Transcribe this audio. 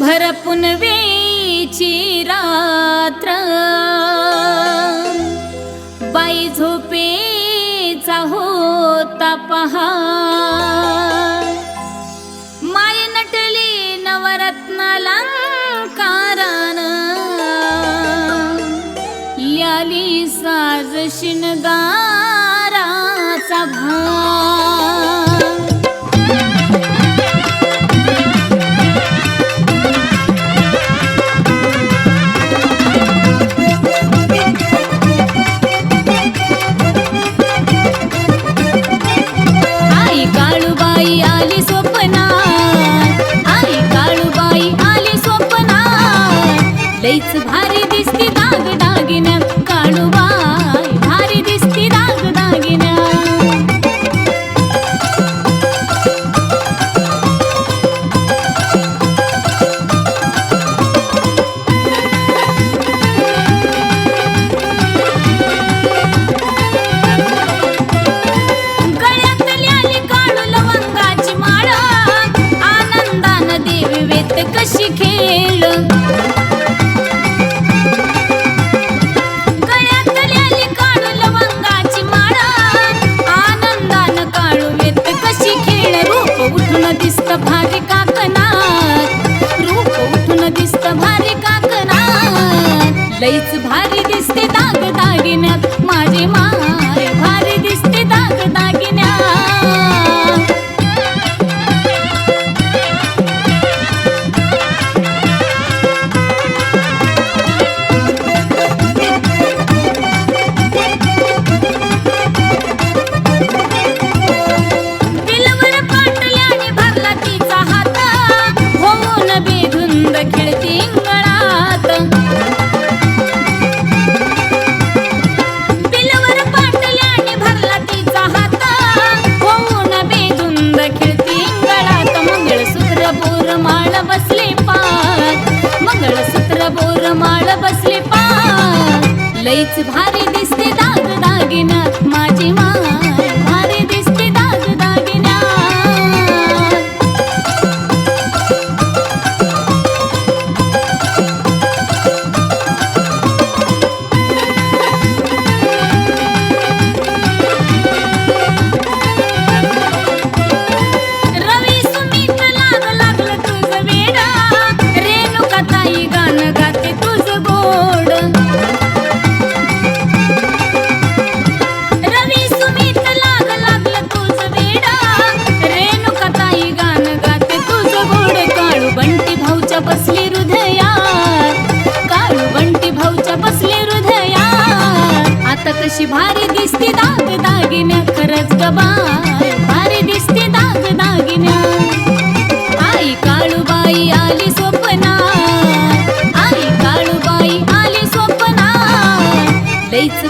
भरपून वेची रात्र. बाई झोपेचा होता पहा. माई नटली नवरत्नालंकारान ल्याली साज शिणगाराचा भा भारी दिसती दाग दागिन 一次吧。बसले पा लईच भारी दिसते दा अशी भारी दिसती दाग दागिन्या खरंच गबार भारी दिसती दाग दागिन्या. आई काळूबाई आली स्वप्ना आई काळूबाई आली स्वप्ना. लईच